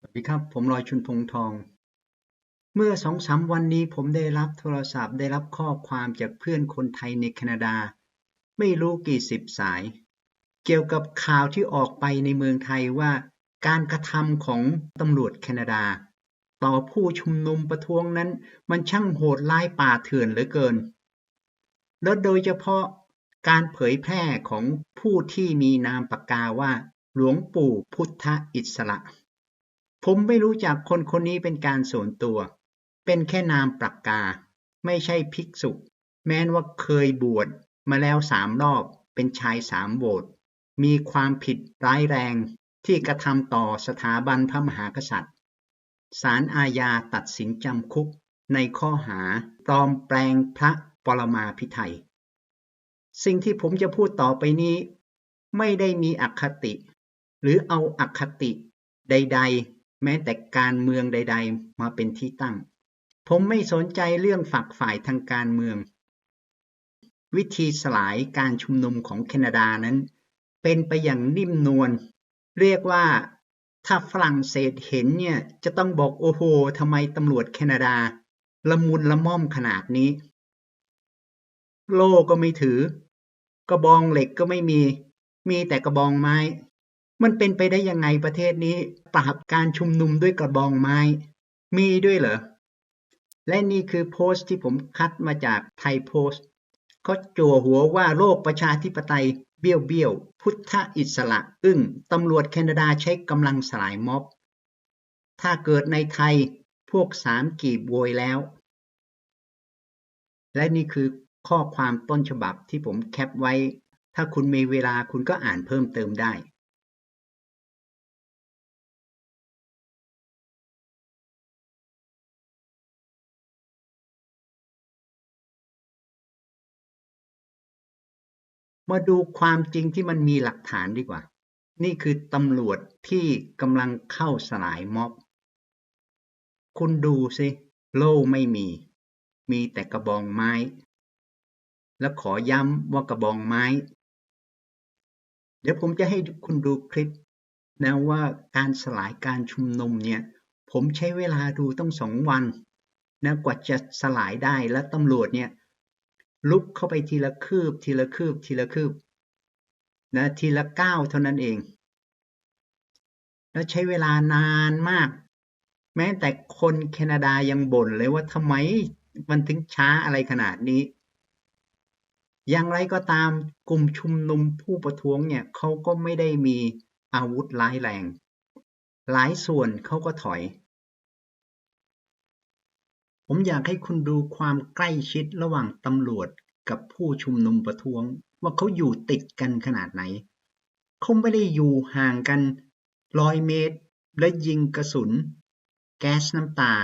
สวัสดีครับ ผมลอยชุนพงทอง เมื่อสองสามวันนี้ผมได้รับโทรศัพท์ได้รับข้อความจากเพื่อนคนไทยในแคนาดา ไม่รู้กี่สิบสาย เกี่ยวกับข่าวที่ออกไปในเมืองไทยว่า การกระทำของตำรวจแคนาดา ต่อผู้ชุมนุมประท้วงนั้น มันช่างโหดร้ายป่าเถื่อนเหลือเกิน และโดยเฉพาะการเผยแพร่ของผู้ที่มีนามปากกาว่า หลวงปู่พุทธอิสระ ผมไม่รู้จักคนคนนี้เป็นการส่วนตัว เป็นแค่นามปากกา ไม่ใช่ภิกษุ แม้นว่าเคยบวชมาแล้วสามรอบ เป็นชายสามโบสถ์มีความผิดร้ายแรงที่กระทำต่อสถาบันพระมหากษัตริย์ ศาลอาญาตัดสินจำคุกในข้อหาปลอมแปลงพระปรมาภิไธยสิ่งที่ผมจะพูดต่อไปนี้ ไม่ได้มีอคติ หรือเอาอคติใด ๆ แม้แต่การเมืองใด ๆ มาเป็นที่ตั้ง ผมไม่สนใจเรื่องฝักฝ่ายทางการเมือง วิธีสลายการชุมนุมของแคนาดานั้น เป็นไปอย่างนิ่มนวลเรียกว่าถ้าฝรั่งเศสเห็นเนี่ยจะต้องบอกโอ้โหทำไมตำรวจแคนาดา ละมุนละม่อมขนาดนี้ โล่ก็ไม่ถือกระบองเหล็กก็ไม่มี มีแต่กระบองไม้ มันเป็นไปได้ยังไงประเทศนี้ปราบการชุมนุมด้วยกระบองไม้ มีด้วยเหรอ และนี่คือโพสต์ที่ผมคัดมาจากไทยโพสต์เขาจั่วหัวว่าโลกประชาธิปไตยเบี้ยวเบี้ยว พุทธอิสระ อึ้งตำรวจแคนาดาใช้กำลังสลายม็อบ ถ้าเกิดในไทยพวกสามกีบโวยแล้ว และนี่คือข้อความต้นฉบับที่ผมแคปไว้ ถ้าคุณมีเวลาคุณก็อ่านเพิ่มเติมได้ มาดูความจริงที่มันมีหลักฐานดีกว่า นี่คือตำรวจที่กำลังเข้าสลายม็อบ คุณดูสิโล่ไม่มี มีแต่กระบองไม้ และขอย้ำว่ากระบองไม้ เดี๋ยวผมจะให้คุณดูคลิปนะว่าการสลายการชุมนุมเนี่ย ผมใช้เวลาดูต้องสองวันนะกว่าจะสลายได้และตำรวจเนี่ย ลุกเข้าไปทีละคืบ ทีละคืบ ทีละคืบ นะ ทีละก้าวเท่านั้นเอง แล้วใช้เวลานานมาก แม้แต่คนแคนาดายังบ่นเลยว่าทำไมมันถึงช้าอะไรขนาดนี้ อย่างไรก็ตามกลุ่มชุมนุมผู้ประท้วงเนี่ยเขาก็ไม่ได้มีอาวุธร้ายแรง หลายส่วนเขาก็ถอย ผมอยากให้คุณดูความใกล้ชิดระหว่างตำรวจกับผู้ชุมนุมประท้วง ว่าเขาอยู่ติดกันขนาดไหน เขาไม่ได้อยู่ห่างกันร้อยเมตร และยิงกระสุน แก๊สน้ำตา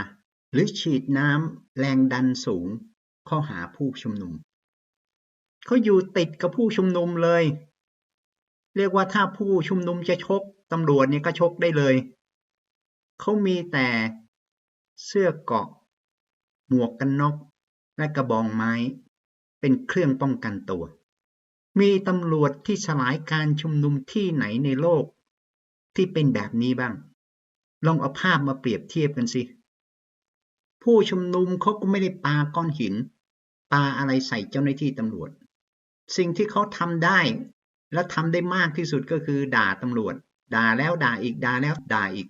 หรือฉีดน้ำแรงดันสูง เข้าหาผู้ชุมนุม เขาอยู่ติดกับผู้ชุมนุมเลย เรียกว่าถ้าผู้ชุมนุมจะชกตำรวจเนี่ยก็ชกได้เลย เขามีแต่เสื้อเกาะ หมวกกันน็อกและกระบองไม้ เป็นเครื่องป้องกันตัว มีตำรวจที่สลายการชุมนุมที่ไหนในโลก ที่เป็นแบบนี้บ้าง ลองเอาภาพมาเปรียบเทียบกันสิ ผู้ชุมนุมเขาก็ไม่ได้ปาก้อนหินปาอะไรใส่เจ้าหน้าที่ตำรวจ สิ่งที่เขาทำได้และทำได้มากที่สุดก็คือ ด่าตำรวจ ด่าแล้วด่าอีกด่าแล้วด่าอีก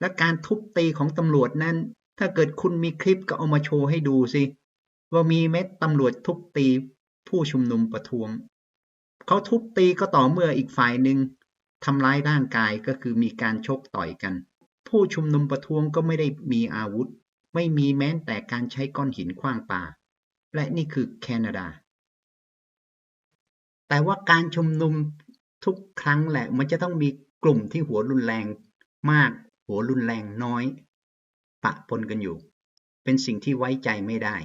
และการทุบตีของตำรวจนั้น ถ้าเกิดคุณมีคลิปก็เอามาโชว์ให้ดูสิว่ามีเม็ดตำรวจทุบตีผู้ชุมนุมประท้วงเขาทุบตีก็ต่อเมื่ออีกฝ่ายหนึ่งทำร้ายร่างกายก็คือมีการชกต่อยกัน ผู้ชุมนุมประท้วงก็ไม่ได้มีอาวุธ ไม่มีแม้แต่การใช้ก้อนหินขว้างปาและนี่คือแคนาดา แต่ว่าการชุมนุมทุกครั้งแหละมันจะต้องมีกลุ่มที่หัวรุนแรงมาก หัวรุนแรงน้อย ปะปนกันอยู่ เป็นสิ่งที่ไว้ใจไม่ได้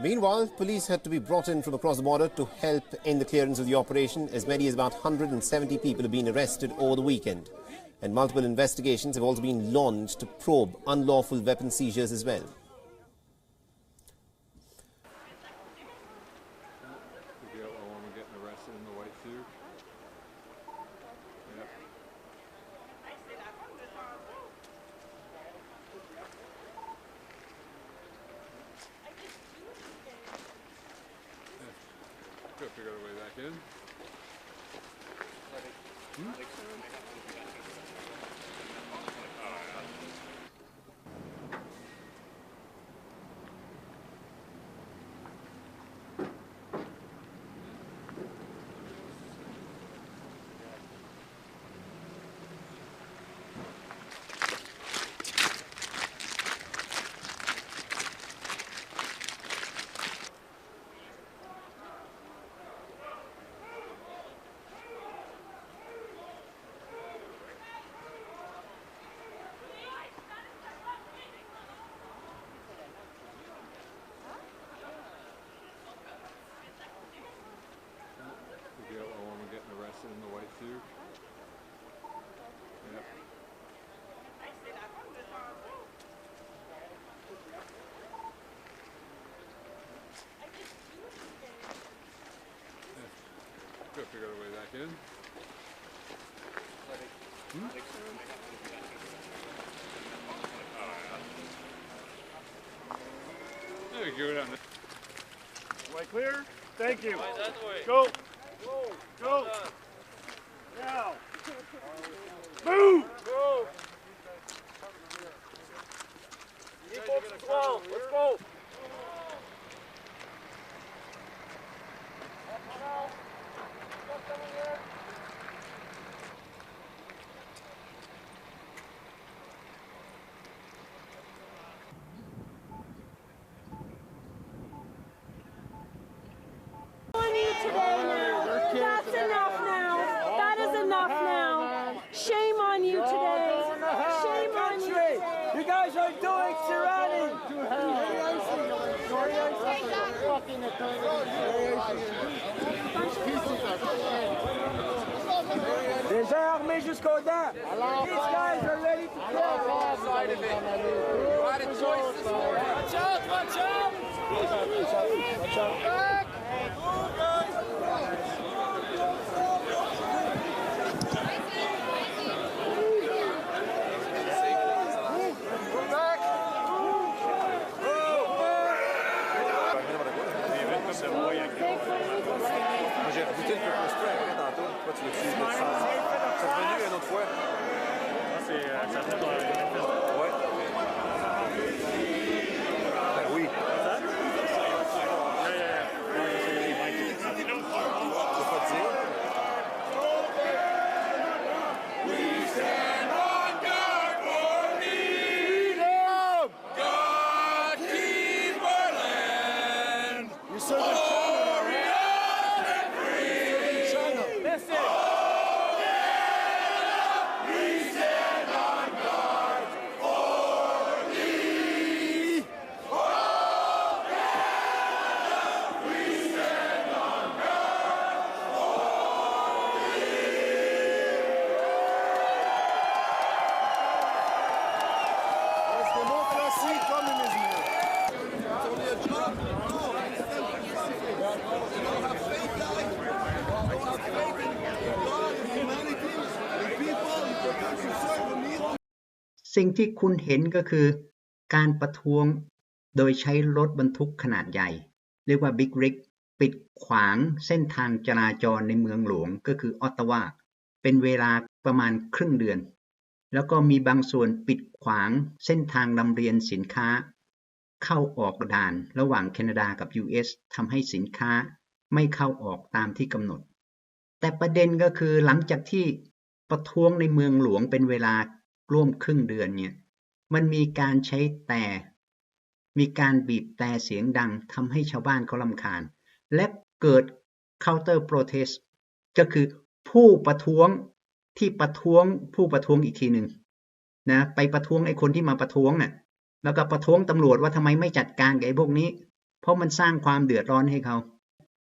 Meanwhile, police had to be brought in from across the border to help in the clearance of the operation. As many as about 170 people have been arrested over the weekend. And multiple investigations have also been launched to probe unlawful weapon seizures as well. figure out a way back in. Hmm? Figure out a way back in. Hmm? There you go down there. Way clear? Thank you. Go. Go. Now. Les armés jusqu'aux dents. These guys are ready to kill. Watch out, watch out. Watch out. Moi, j'ai rebooté le Purple Spray après tantôt. Pourquoi tu l'utilises pas? C'est revenu une autre fois? Dans สิ่งที่คุณเห็นก็คือ การประท้วงโดยใช้รถบรรทุกขนาดใหญ่ เรียกว่าบิ๊กริกปิดขวางเส้นทางจราจรในเมืองหลวงก็คือออตตาวาเป็นเวลาประมาณครึ่งเดือน แล้วก็มีบางส่วนปิดขวางเส้นทางลำเลียงสินค้า เข้าออกด่านระหว่างแคนาดากับ US ทำให้สินค้าไม่เข้าออกตามที่กำหนด แต่ประเด็นก็คือหลังจากที่ประท้วงในเมืองหลวงเป็นเวลา ร่วมครึ่งเดือนเนี่ย มันมีการใช้แต่ มีการบีบแต่เสียงดังทำให้ชาวบ้านเขาลำคาญ และเกิด counter protest ก็คือผู้ประท้วงที่ประท้วงผู้ประท้วงอีกทีหนึ่งนะไปประท้วงไอ้คนที่มาประท้วงน่ะแล้วก็ประท้วงตำรวจว่าทำไมไม่จัดการกับไอ้พวกนี้ เพราะมันสร้างความเดือดร้อนให้เขา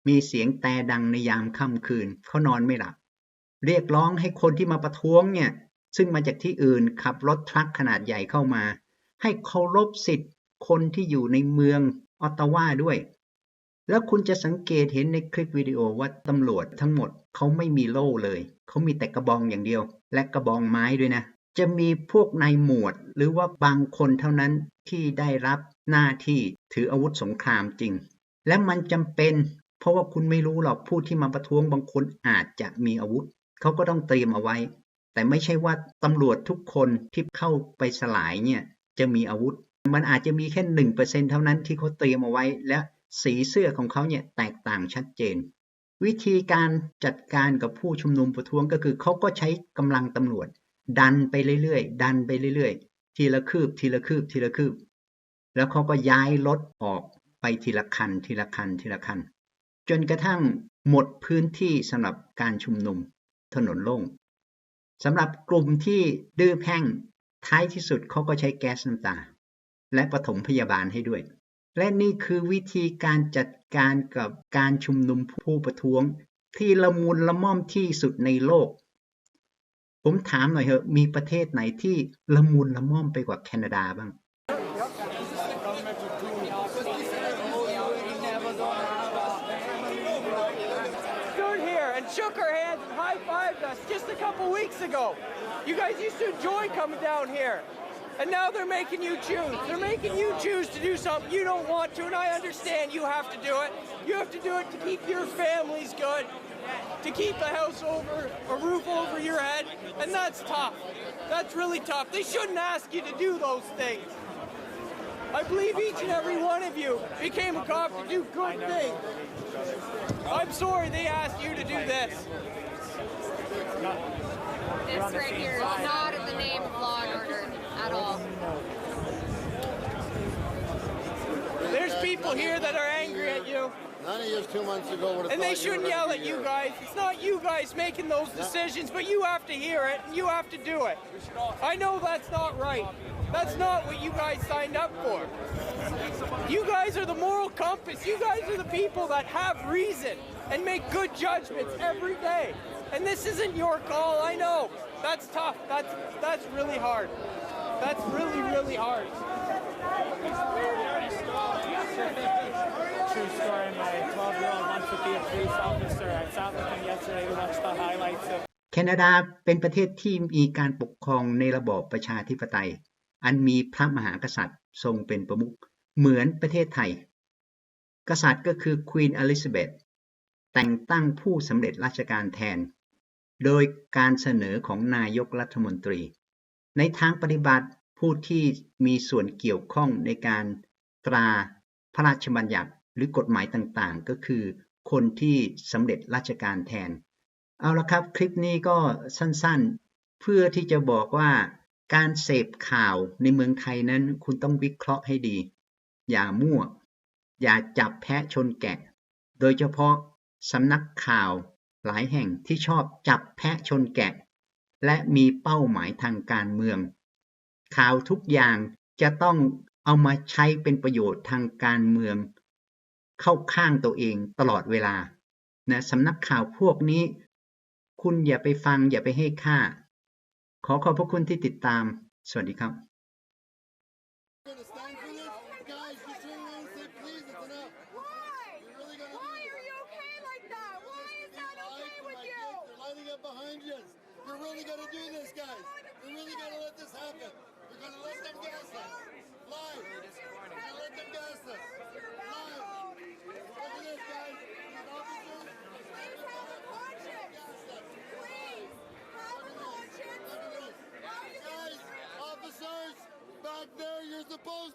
มีเสียงแต่ดังในยามค่ำคืนเขานอนไม่หลับ เรียกร้องให้คนที่มาประท้วงเนี่ย ซึ่งมาจากที่อื่นขับรถทรัคขนาดใหญ่เข้ามา ให้เคารพสิทธิ์คนที่อยู่ในเมืองออตตาวาด้วย แล้วคุณจะสังเกตเห็นในคลิปวิดีโอว่าตำรวจทั้งหมดเขาไม่มีโล่เลย เขามีแต่กระบองอย่างเดียว และกระบองไม้ด้วยนะ จะมีพวกนายหมวด หรือว่าบางคนเท่านั้นที่ได้รับหน้าที่ถืออาวุธสงครามจริง และมันจำเป็น เพราะว่าคุณไม่รู้หรอกผู้ที่มาประท้วงบางคนอาจจะมีอาวุธ เขาก็ต้องเตรียมเอาไว้ แต่ไม่ใช่ว่าตำรวจทุกคนที่เข้าไปสลายเนี่ยจะมีอาวุธ มันอาจจะมีแค่หนึ่งเปอร์เซ็นเท่านั้นที่เขาเตรียมเอาไว้ และสีเสื้อของเขาเนี่ยแตกต่างชัดเจน วิธีการจัดการกับผู้ชุมนุมประท้วงก็คือเขาก็ใช้กำลังตำรวจ ดันไปเรื่อยๆ ดันไปเรื่อยๆ ทีละคืบ ทีละคืบ ทีละคืบ แล้วเขาก็ย้ายรถออกไปทีละคัน ทีละคัน ทีละคัน จนกระทั่งหมดพื้นที่สำหรับการชุมนุม ถนนโล่ง สำหรับกลุ่มที่ดื้อแพ่งท้ายที่สุดเขาก็ใช้แก๊สน้ำตา และปฐมพยาบาลให้ด้วย และนี่คือวิธีการจัดการกับการชุมนุมผู้ประท้วง ที่ละมุนละม่อมที่สุดในโลก ผมถามหน่อยเถอะมีประเทศไหนที่ละมุนละม่อมไปกว่าแคนาดาบ้าง just a couple weeks ago. You guys used to enjoy coming down here. And now they're making you choose. They're making you choose to do something you don't want to, and I understand you have to do it. You have to do it to keep your families good, to keep a house over, a roof over your head, and that's tough. That's really tough. They shouldn't ask you to do those things. I believe each and every one of you became a cop to do good things. I'm sorry they asked you to do this. This right here is not in the name of law and order at all. There's people here that are angry at you, None of you two months ago would have and they shouldn't yell at you guys. It's not you guys making those decisions, but you have to hear it and you have to do it. I know that's not right. That's not what you guys signed up for. You guys are the moral compass. You guys are the people that have reason and make good judgments every day. And this isn't your call, I know. That's tough. That's that's really hard. That's really, really hard. True story. My 12 year old wants to be a police officer. I sat with him yesterday to watch the highlights of แคนาดาเป็นประเทศที่มีการปกครองในระบอบประชาธิปไตย อันมีพระมหากษัตริย์ทรงเป็นประมุขเหมือนประเทศไทย กษัตริย์ก็คือควีนอลิซาเบธแต่งตั้งผู้สำเร็จราชการแทน โดยการเสนอของนายกรัฐมนตรี ในทางปฏิบัติผู้ที่มีส่วนเกี่ยวข้องในการตราพระราชบัญญัติหรือกฎหมายต่างๆ ก็คือคนที่สำเร็จราชการแทน เอาละครับ คลิปนี้ก็สั้นๆ เพื่อที่จะบอกว่าการเสพข่าวในเมืองไทยนั้น คุณต้องวิเคราะห์ให้ดี อย่ามั่ว อย่าจับแพะชนแกะ โดยเฉพาะสำนักข่าว หลายแห่งที่ชอบจับแพะชนแกะ และมีเป้าหมายทางการเมือง ข่าวทุกอย่างจะต้องเอามาใช้เป็นประโยชน์ทางการเมือง เข้าข้างตัวเองตลอดเวลานะสำนักข่าวพวกนี้ คุณอย่าไปฟังอย่าไปให้ค่า ขอขอบพระคุณที่ติดตาม สวัสดีครับ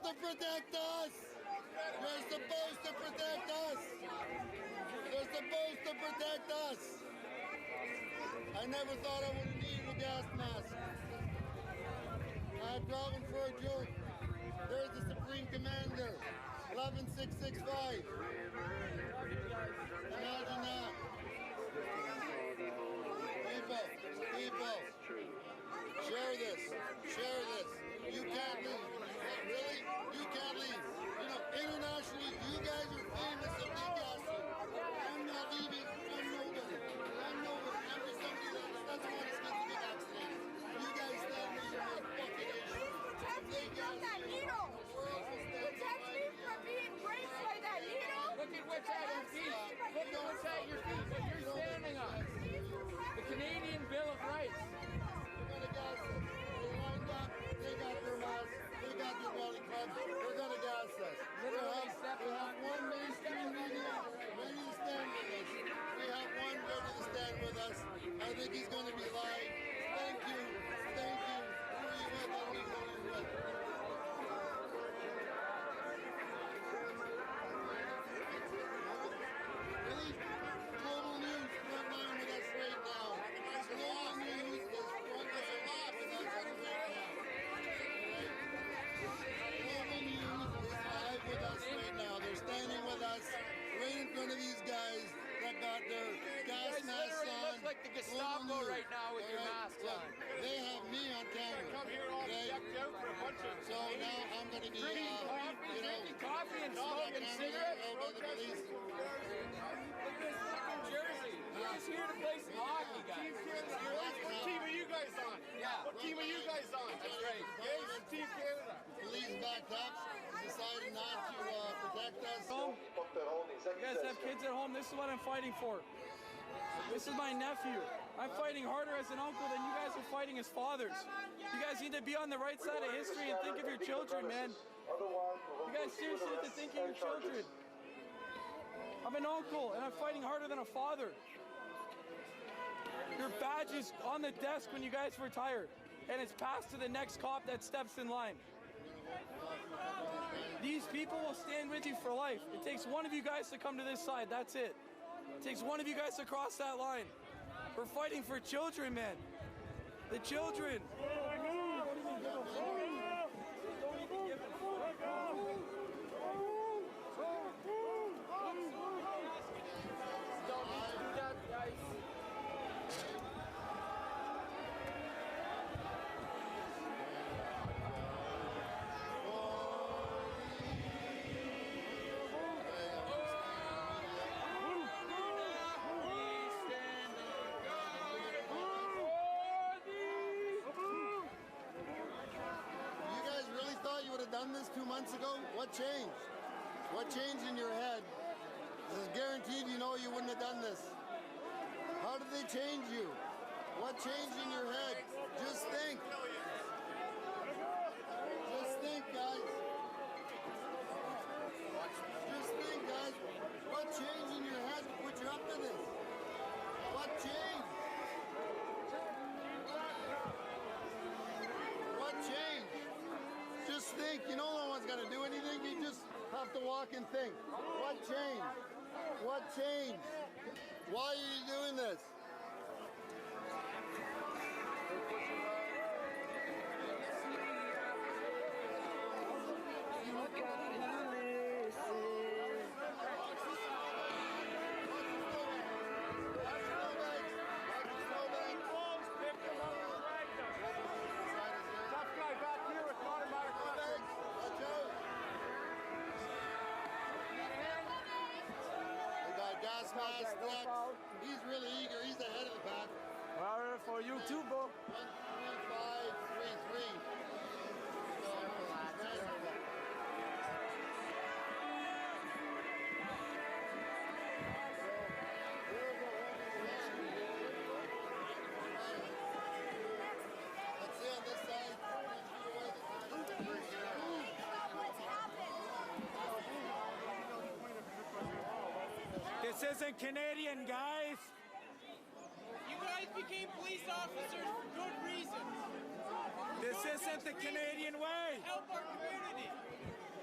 to protect us. You're supposed to protect us. You're supposed to protect us. I never thought I would need a gas mask. I'm driving for a joke. There's the Supreme Commander, 11665. Imagine that. Us. I think he's going to be live. Thank you. Thank you. Who you with? With. Just here to play some hockey, guys. What team are you guys on? Yeah. What team are you guys on? That's right. Yes, Team Canada. Police backed up, decided not to uh, protect us. Home. You guys have kids at home. This is what I'm fighting for. This is my nephew. I'm fighting harder as an uncle than you guys are fighting as fathers. You guys need to be on the right side of history and think of your children, man. You guys seriously need to think of your children. I'm an uncle and I'm fighting harder than a father. Your badge is on the desk when you guys retire, and it's passed to the next cop that steps in line. These people will stand with you for life. It takes one of you guys to come to this side. That's it. It takes one of you guys to cross that line. We're fighting for children, man. The children. This two months ago? What changed? What changed in your head? This is guaranteed you know you wouldn't have done this. How did they change you? What changed in your head? Just think. What changed? Why are you doing this? Gas mask next. He's really eager. He's the head of the pack. Well, for you too. This isn't Canadian, guys. You guys became police officers for good reasons. This isn't the Canadian way. Help our community.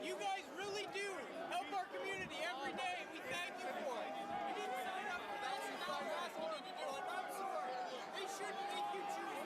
You guys really do help our community every day. We thank you for it. You didn't sign up for this, and now you're asking me to do it. I'm sorry. They shouldn't make you choose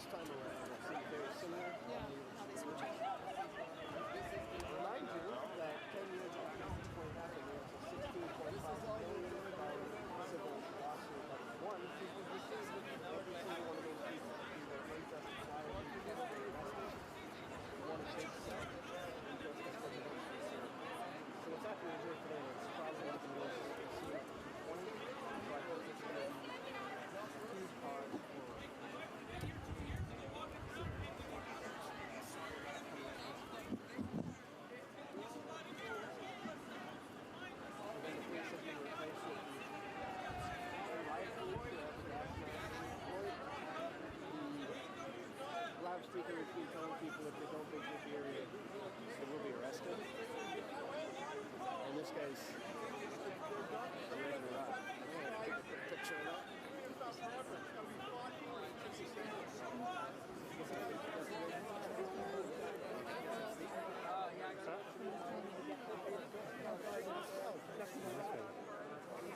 this time around. speaker and keep telling people if they don't think this area, they will be arrested. And this guy's living it up. Picture oh, it. Huh?